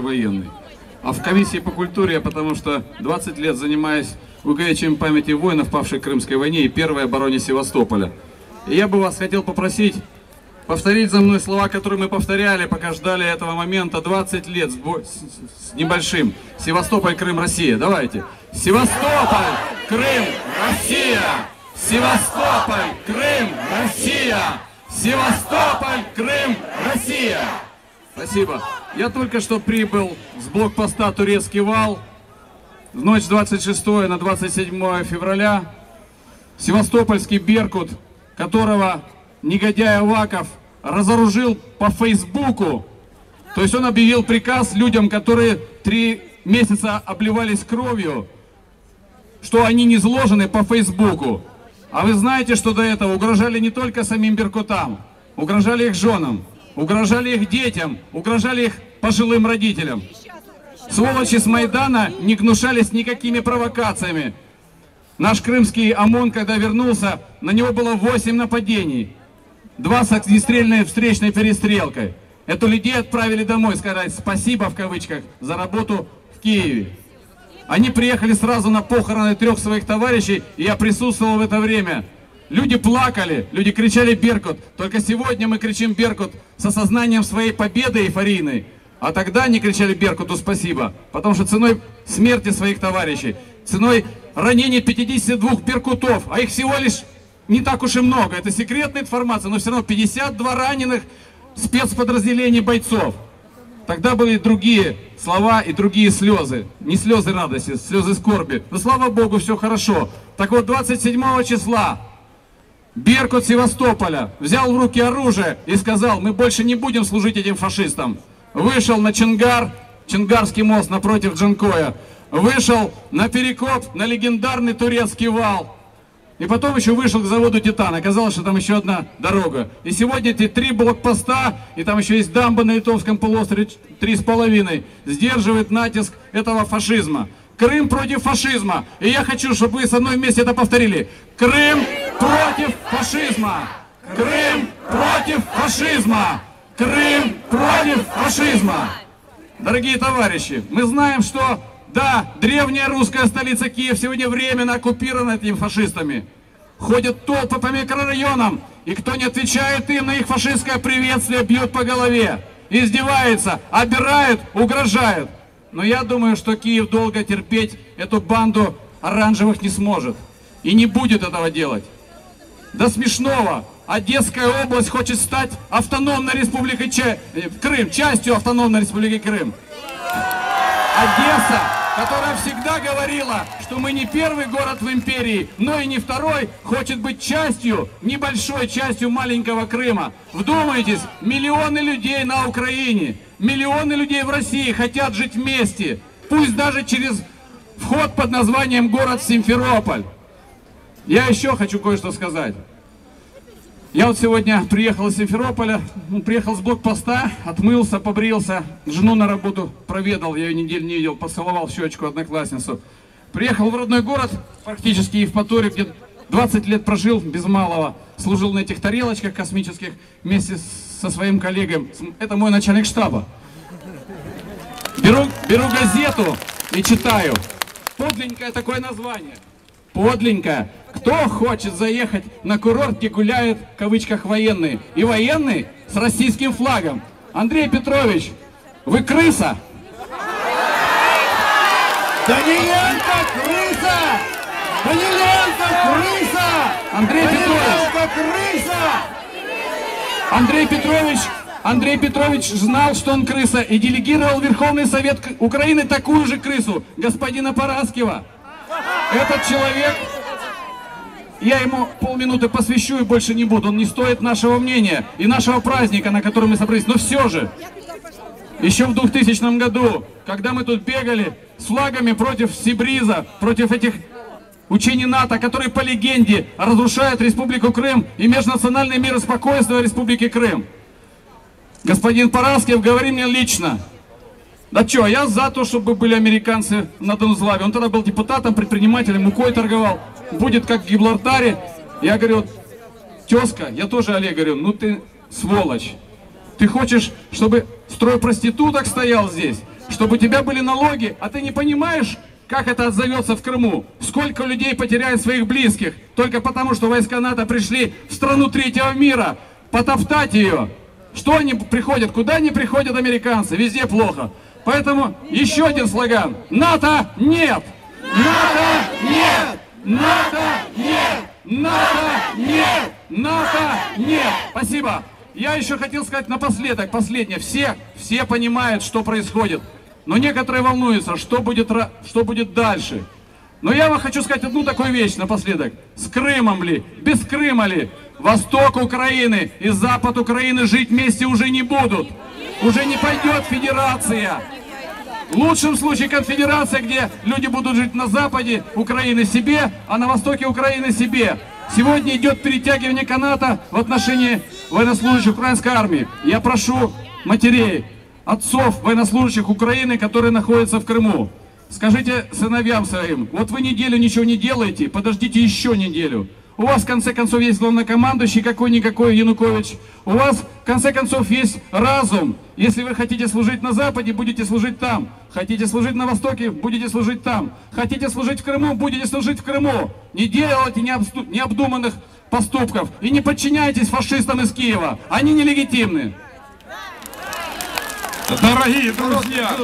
военный. А в комиссии по культуре я потому что 20 лет занимаюсь увековечением памяти воинов, павших в Крымской войне и первой обороне Севастополя. И я бы вас хотел попросить повторить за мной слова, которые мы повторяли, пока ждали этого момента 20 лет с, с- с небольшим. Севастополь, Крым, Россия. Давайте. Севастополь, Крым, Россия! Севастополь, Крым, Россия! Севастополь, Крым, Россия! Спасибо. Я только что прибыл с блокпоста Турецкий вал в ночь с 26 на 27 февраля. Севастопольский Беркут, которого негодяй Аваков разоружил по Фейсбуку. То есть он объявил приказ людям, которые три месяца обливались кровью, что они не изложены по Фейсбуку. А вы знаете, что до этого угрожали не только самим Беркутам, угрожали их женам, угрожали их детям, угрожали их пожилым родителям. Сволочи с Майдана не гнушались никакими провокациями. Наш крымский ОМОН, когда вернулся, на него было 8 нападений. Два с огнестрельной встречной перестрелкой. Эту людей отправили домой сказать спасибо в кавычках за работу в Киеве. Они приехали сразу на похороны трех своих товарищей, и я присутствовал в это время. Люди плакали, люди кричали «Беркут». Только сегодня мы кричим «Беркут» с осознанием своей победы эйфорийной. А тогда они кричали «Беркуту спасибо», потому что ценой смерти своих товарищей, ценой ранения 52 беркутов, а их всего лишь не так уж и много, это секретная информация, но все равно 52 раненых спецподразделений бойцов. Тогда были другие слова и другие слезы. Не слезы радости, слезы скорби. Но слава Богу, все хорошо. Так вот, 27 числа Беркут Севастополя взял в руки оружие и сказал, мы больше не будем служить этим фашистам. Вышел на Чингар, Чингарский мост напротив Джанкоя. Вышел на Перекоп, на легендарный турецкий вал. И потом еще вышел к заводу «Титан». Оказалось, что там еще одна дорога. И сегодня эти три блокпоста, и там еще есть дамба на Литовском полуострове, три с половиной, сдерживает натиск этого фашизма. Крым против фашизма. И я хочу, чтобы вы со мной вместе это повторили. Крым против фашизма. Крым против фашизма. Крым против фашизма. Дорогие товарищи, мы знаем, что да, древняя русская столица Киев сегодня временно оккупирована этими фашистами. Ходят толпы по микрорайонам, и кто не отвечает им на их фашистское приветствие, бьют по голове. Издевается, обирают, угрожают. Но я думаю, что Киев долго терпеть эту банду оранжевых не сможет. И не будет этого делать. До смешного. Одесская область хочет стать автономной республикой Ча- э, Крым, частью автономной республики Крым. Одесса, которая всегда говорила, что мы не первый город в империи, но и не второй, хочет быть частью, небольшой частью маленького Крыма. Вдумайтесь, миллионы людей на Украине, миллионы людей в России хотят жить вместе, пусть даже через вход под названием город Симферополь. Я еще хочу кое-что сказать. Я вот сегодня приехал из Симферополя, ну, приехал с блокпоста, отмылся, побрился, жену на работу проведал, я ее неделю не видел, поцеловал в щечку одноклассницу. Приехал в родной город, практически Евпаторию, где 20 лет прожил без малого, служил на этих тарелочках космических вместе со своим коллегой. Это мой начальник штаба. Беру, беру газету и читаю. Подленькое такое название. Подленькое. Кто хочет заехать на курорт, где гуляют, в кавычках, военные? И военные с российским флагом. Андрей Петрович, вы крыса? Даниленко крыса! Даниленко крыса! Андрей Петрович, крыса! Андрей Петрович, Андрей Петрович знал, что он крыса, и делегировал Верховный Совет Украины такую же крысу, господина Параскева. Этот человек, я ему полминуты посвящу и больше не буду, он не стоит нашего мнения и нашего праздника, на который мы собрались. Но все же, еще в 2000 году, когда мы тут бегали с флагами против Сибриза, против этих учений НАТО, которые по легенде разрушают Республику Крым и межнациональное мир и спокойствие Республики Крым. Господин Параскев, говори мне лично. Да что, я за то, чтобы были американцы на Донзлаве. Он тогда был депутатом, предпринимателем, мукой торговал. Будет как в Гиблартаре. Я говорю, тезка, я тоже Олег говорю, ну ты сволочь. Ты хочешь, чтобы строй проституток стоял здесь? Чтобы у тебя были налоги, а ты не понимаешь, как это отзовется в Крыму? Сколько людей потеряет своих близких только потому, что войска НАТО пришли в страну третьего мира потоптать ее? Что они приходят? Куда они приходят, американцы? Везде плохо. Поэтому еще один слоган. НАТО нет! НАТО нет! НАТО нет! НАТО нет! НАТО нет! Спасибо. Я еще хотел сказать напоследок, последнее. Все, все понимают, что происходит. Но некоторые волнуются, что будет, что будет дальше. Но я вам хочу сказать одну такую вещь напоследок. С Крымом ли, без Крыма ли, восток Украины и запад Украины жить вместе уже не будут. Уже не пойдет федерация. Лучшем случае конфедерация, где люди будут жить на западе Украины себе, а на востоке Украины себе. Сегодня идет перетягивание каната в отношении военнослужащих украинской армии. Я прошу матерей, отцов военнослужащих Украины, которые находятся в Крыму. Скажите сыновьям своим, вот вы неделю ничего не делаете, подождите еще неделю. У вас, в конце концов, есть главнокомандующий какой-никакой Янукович. У вас, в конце концов, есть разум. Если вы хотите служить на Западе, будете служить там. Хотите служить на Востоке, будете служить там. Хотите служить в Крыму, будете служить в Крыму. Не делайте необдуманных поступков и не подчиняйтесь фашистам из Киева. Они нелегитимны. Дорогие друзья.